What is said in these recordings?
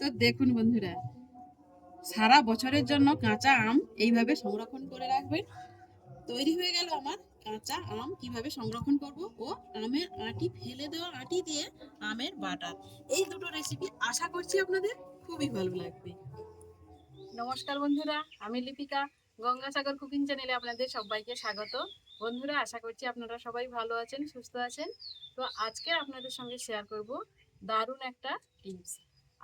তো দেখুন বন্ধুরা, সারা বছরের জন্য কাঁচা আম এইভাবে সংরক্ষণ করে রাখবেন। তৈরি হয়ে গেল আমার কাঁচা আম, কীভাবে সংরক্ষণ করব? ও আমের আটি ফেলে দেওয়া আটি দিয়ে আমের বাটার এই দুটো রেসিপি আশা করছি আপনাদের খুবই ভালো লাগবে। নমস্কার বন্ধুরা, আমি লিপিকা, গঙ্গাসাগর কুকিং চ্যানেলে আপনাদের সবাইকে স্বাগত। বন্ধুরা, আশা করছি আপনারা সবাই ভালো আছেন, সুস্থ আছেন। তো আজকে আপনাদের সঙ্গে শেয়ার করব দারুণ একটা টিপস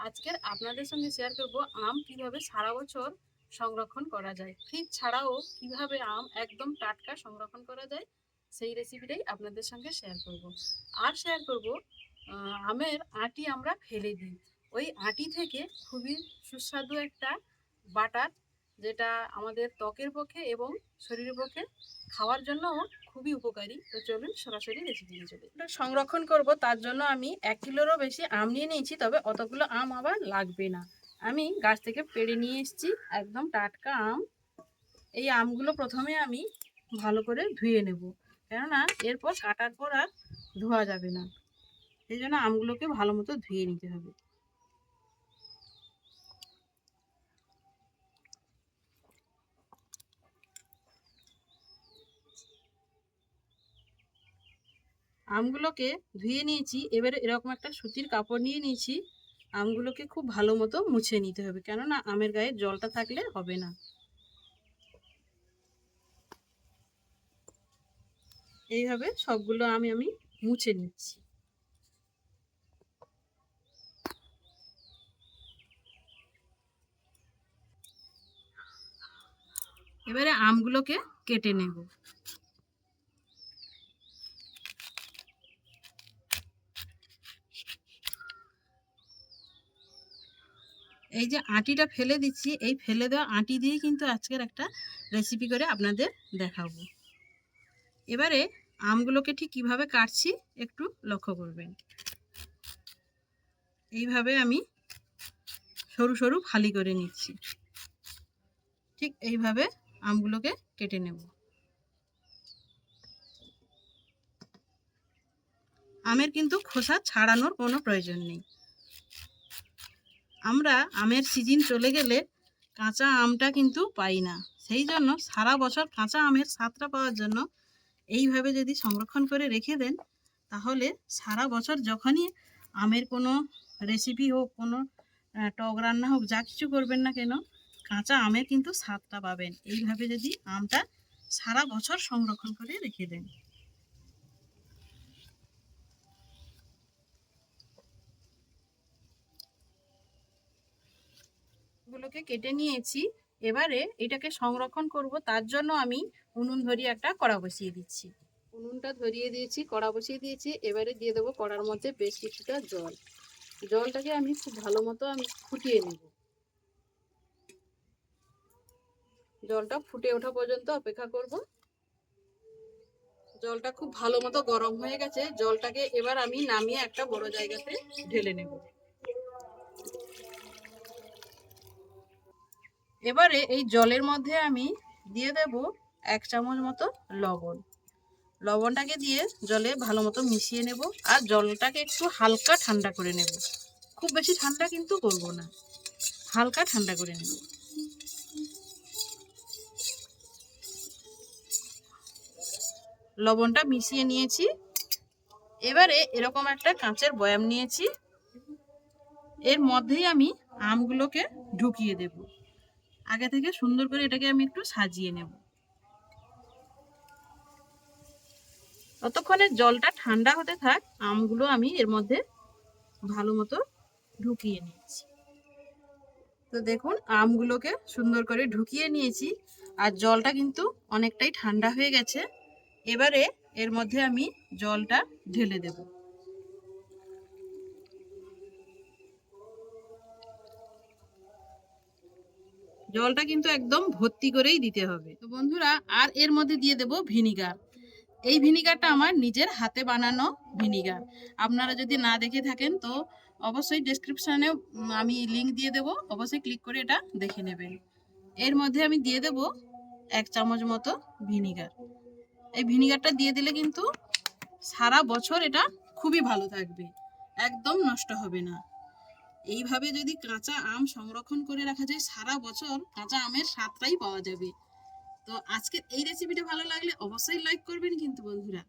আজকের আপনাদের সঙ্গে শেয়ার করব আম কীভাবে সারা বছর সংরক্ষণ করা যায়। ফ্রিজ ছাড়াও কীভাবে আম একদম টাটকা সংরক্ষণ করা যায়, সেই রেসিপিটাই আপনাদের সঙ্গে শেয়ার করব। আর শেয়ার করব আমের আটি আমরা ফেলে দিই। ওই আটি থেকে খুবই সুস্বাদু একটা বাটার, যেটা আমাদের ত্বকের পক্ষে এবং শরীরের পক্ষে খাওয়ার জন্য খুবই উপকারী। তো চলুন সরাসরি রেসিপি নিয়ে চলে সংরক্ষণ করব, তার জন্য আমি এক কিলোরও বেশি আম নিয়ে নিয়েছি, তবে অতগুলো আম আবার লাগবে না। আমি গাছ থেকে পেড়ে নিয়ে এসেছি, একদম টাটকা আম। এই আমগুলো প্রথমে আমি ভালো করে ধুয়ে নেব, কেননা এরপর কাটার পর আর ধোয়া যাবে না। সেই জন্য আমগুলোকে ভালো মতো ধুয়ে নিতে হবে। আমগুলোকে ধুয়ে নিয়েছি। এবারে এরকম একটা সুতির কাপড় নিয়ে নিয়েছি। আমগুলোকে খুব ভালো মতো মুছে নিতে হবে। কেননা আমের গায়ে জলটা থাকলে হবে না। এইভাবে সবগুলো আমি আমি মুছে নিচ্ছি। এবারে আমগুলোকে কেটে নেব। এই যে আটিটা ফেলে দিচ্ছি, এই ফেলে দেওয়া আটি দিয়ে কিন্তু আজকের একটা রেসিপি করে আপনাদের দেখাবো। এবারে আমগুলোকে ঠিক কীভাবে কাটছি একটু লক্ষ্য করবেন। এইভাবে আমি সরু সরু ফালি করে নিচ্ছি। ঠিক এইভাবে আমগুলোকে কেটে নেব। আমের কিন্তু খোসা ছাড়ানোর কোনো প্রয়োজন নেই। আমরা আমের সিজন চলে গেলে কাঁচা আমটা কিন্তু পাই না। সেই জন্য সারা বছর কাঁচা আমের স্বাদটা পাওয়ার জন্য এইভাবে যদি সংরক্ষণ করে রেখে দেন, তাহলে সারা বছর যখনই আমের কোনো রেসিপি হোক, কোনো টক রান্না হোক, যা কিছু করবেন না কেন, কাঁচা আমের কিন্তু স্বাদটা পাবেন। এইভাবে যদি আমটা সারা বছর সংরক্ষণ করে রেখে দেন। গুলোকে কেটে নিয়েছি। এবারে এটাকে সংরক্ষণ করব, তার জন্য আমি উনুন ধরিয়ে একটা কড়া বসিয়ে দিচ্ছি। উনুনটা ধরিয়ে দিয়েছি, কড়া বসিয়ে দিয়েছি, এবারে দিয়ে দেবো কড়ার মধ্যে বেশ কিছুটা জল। জলটাকে আমি খুব ভালো মতো আমি ফুটিয়ে নেব। জলটা ফুটে ওঠা পর্যন্ত অপেক্ষা করব। জলটা খুব ভালো মতো গরম হয়ে গেছে। জলটাকে এবার আমি নামিয়ে একটা বড় জায়গাতে ঢেলে নেব। এবারে এই জলের মধ্যে আমি দিয়ে দেব এক চামচ মতো লবণ। লবণটাকে দিয়ে জলে ভালো মতো মিশিয়ে নেব আর জলটাকে একটু হালকা ঠান্ডা করে নেব। খুব বেশি ঠান্ডা কিন্তু করব না। হালকা ঠান্ডা করে নেব। লবণটা মিশিয়ে নিয়েছি। এবারে এরকম একটা কাঁচের বয়াম নিয়েছি। এর মধ্যেই আমি আমগুলোকে ঢুকিয়ে দেব। আগে থেকে সুন্দর করে এটাকে আমি একটু সাজিয়ে নেব। ততক্ষণে জলটা ঠান্ডা হতে থাক, আমগুলো আমি এর মধ্যে ভালো মতো ঢুকিয়ে নিয়েছি। তো দেখুন, আমগুলোকে সুন্দর করে ঢুকিয়ে নিয়েছি, আর জলটা কিন্তু অনেকটাই ঠান্ডা হয়ে গেছে। এবারে এর মধ্যে আমি জলটা ঢেলে দেব। জলটা কিন্তু একদম ভর্তি করেই দিতে হবে। তো বন্ধুরা, আর এর মধ্যে দিয়ে দেব ভিনিগার। এই ভিনিগারটা আমার নিজের হাতে বানানো ভিনিগার। আপনারা যদি না দেখে থাকেন, তো অবশ্যই ডেসক্রিপশানে আমি লিংক দিয়ে দেব। অবশ্যই ক্লিক করে এটা দেখে নেবেন। এর মধ্যে আমি দিয়ে দেব এক চামচ মতো ভিনিগার। এই ভিনিগারটা দিয়ে দিলে কিন্তু সারা বছর এটা খুবই ভালো থাকবে। একদম নষ্ট হবে না। এইভাবে যদি কাঁচা আম সংরক্ষণ করে রাখা যায় সারা বছর কাঁচা আমের স্বাদটাই পাওয়া যাবে। তো আজকের এই রেসিপিটা ভালো লাগলে অবশ্যই লাইক করবেন কিন্তু বন্ধুরা।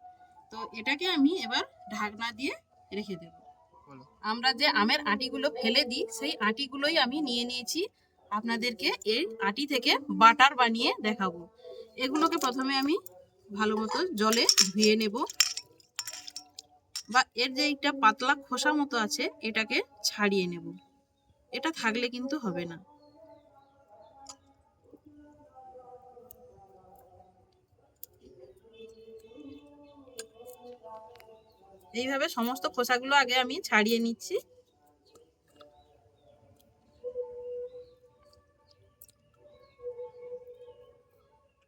তো এটাকে আমি এবার ঢাকনা দিয়ে রেখে দেব। আমরা যে আমের আটিগুলো ফেলে দিই সেই আটিগুলোই আমি নিয়ে নিয়েছি। আপনাদেরকে এই আটি থেকে বাটার বানিয়ে দেখাবো। এগুলোকে প্রথমে আমি ভালো মতো জলে ধুয়ে নেব। বা এর যে একটা পাতলা খোসা মতো আছে, এটাকে ছাড়িয়ে নেব। এটা থাকলে কিন্তু হবে না। এইভাবে সমস্ত খোসাগুলো আগে আমি ছাড়িয়ে নিচ্ছি।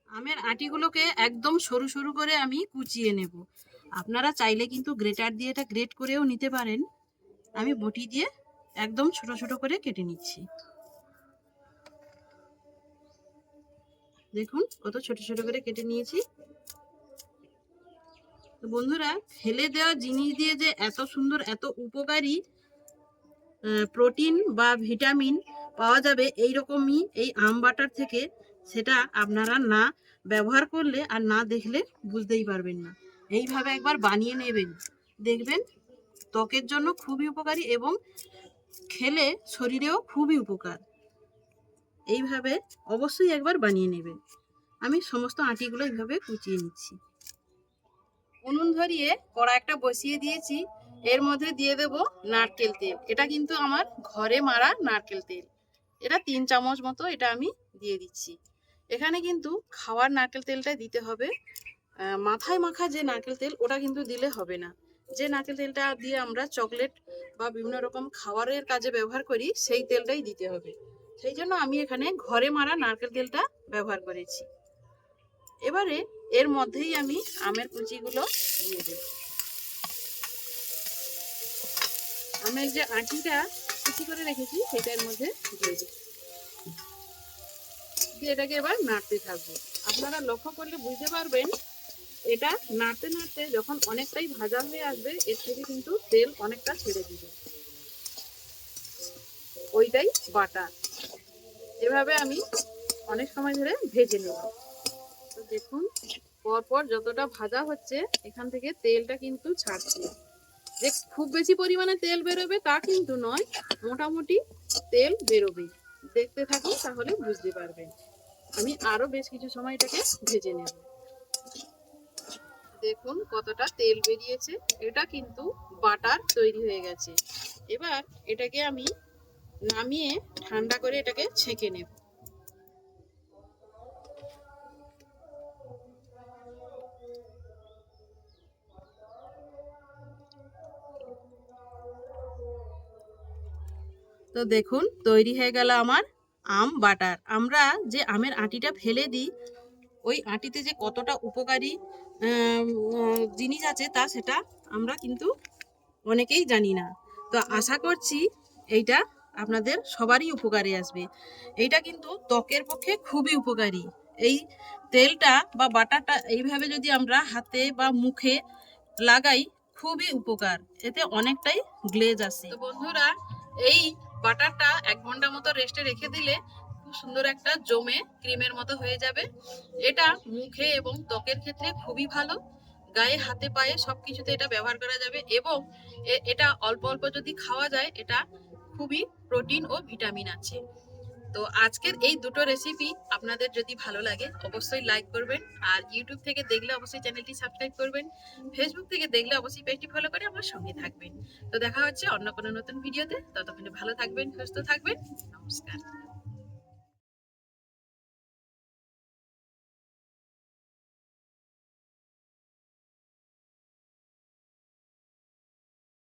আমের আটিগুলোকে একদম সরু সরু করে আমি কুচিয়ে নেব। আপনারা চাইলে কিন্তু গ্রেটার দিয়ে এটা গ্রেট করেও নিতে পারেন। আমি বটি দিয়ে একদম ছোট ছোট করে কেটে নিচ্ছি। দেখুন, কত ছোট ছোট করে কেটে নিয়েছি। তো বন্ধুরা, ফেলে দেওয়া জিনিস দিয়ে যে এত সুন্দর, এত উপকারী প্রোটিন বা ভিটামিন পাওয়া যাবে এই রকমই এই আম বাটার থেকে, সেটা আপনারা না ব্যবহার করলে আর না দেখলে বুঝতেই পারবেন না। এইভাবে একবার বানিয়ে নেবেন। দেখবেন ত্বকের জন্য খুবই উপকারী এবং খেলে শরীরেও খুবই উপকার। এইভাবে অবশ্যই একবার বানিয়ে নেবেন। আমি সমস্ত আটিগুলো এইভাবে কুচিয়ে নিচ্ছি। উনুন ধরিয়ে কড়া একটা বসিয়ে দিয়েছি। এর মধ্যে দিয়ে দেব নারকেল তেল। এটা কিন্তু আমার ঘরে মারা নারকেল তেল। এটা তিন চামচ মতো এটা আমি দিয়ে দিচ্ছি। এখানে কিন্তু খাওয়ার নারকেল তেলটা দিতে হবে। মাথায় মাখা যে নারকেল তেল, ওটা কিন্তু দিলে হবে না। যে নারকেল তেলটা দিয়ে আমরা চকলেট বা বিভিন্ন রকম খাবারের কাজে ব্যবহার করি, সেই তেলটাই দিতে হবে। সেই জন্য আমি এখানে ঘরে মারা নারকেল তেলটা ব্যবহার করেছি। এবারে এর মধ্যেই আমি আমের কুচিগুলো দিয়ে দেব। আমের যে আটিটা কুচি করে রেখেছি সেটার মধ্যে দিয়ে দেব। দিয়ে এটাকে এবার নাড়তে থাকব। আপনারা লক্ষ্য করলে বুঝতে পারবেন এটা নাড়তে নাড়তে যখন অনেকটাই ভাজা হয়ে আসবে, এর থেকে কিন্তু তেল অনেকটা ছেড়ে দিবে। ওইটাই বাটা এভাবে আমি অনেক সময় ধরে ভেজে নেব তো দেখুন, পরপর যতটা ভাজা হচ্ছে, এখান থেকে তেলটা কিন্তু ছাড়ছে। যে খুব বেশি পরিমাণে তেল বেরোবে তা কিন্তু নয়, মোটামুটি তেল বেরোবে দেখতে থাকুন, তাহলে বুঝতে পারবেন। আমি আরও বেশ কিছু সময় এটাকে ভেজে নেব। দেখুন কতটা তেল বেরিয়েছে। এটা কিন্তু বাটার তৈরি হয়ে গেছে। এবার এটাকে আমি নামিয়ে ঠান্ডা করে এটাকে ছেঁকে নেব। তো দেখুন, তৈরি হয়ে গেল আমার আম বাটার। আমরা যে আমের আটিটা ফেলে দিই, ওই আটিতে যে কতটা উপকারী জিনিস আছে তা সেটা আমরা কিন্তু অনেকেই জানি না। তো আশা করছি এইটা আপনাদের সবারই উপকারে আসবে। এইটা কিন্তু ত্বকের পক্ষে খুবই উপকারী। এই তেলটা বা বাটারটা এইভাবে যদি আমরা হাতে বা মুখে লাগাই খুবই উপকার। এতে অনেকটাই গ্লেজ আসে। তো বন্ধুরা, এই বাটারটা এক ঘণ্টা মতো রেস্টে রেখে দিলে সুন্দর একটা জমে ক্রিমের মতো হয়ে যাবে। এটা মুখে এবং ত্বকের ক্ষেত্রে খুবই ভালো। গায়ে, হাতে, পায়ে সবকিছুতে এটা ব্যবহার করা যাবে এবং এটা অল্প অল্প যদি খাওয়া যায়, এটা খুবই প্রোটিন ও ভিটামিন আছে। তো আজকের এই দুটো রেসিপি আপনাদের যদি ভালো লাগে, অবশ্যই লাইক করবেন আর ইউটিউব থেকে দেখলে অবশ্যই চ্যানেলটি সাবস্ক্রাইব করবেন। ফেসবুক থেকে দেখলে অবশ্যই পেজটি ফলো করে আমার সঙ্গে থাকবেন। তো দেখা হচ্ছে অন্য কোনো নতুন ভিডিওতে ততক্ষণে ভালো থাকবেন, সুস্থ থাকবেন। নমস্কার।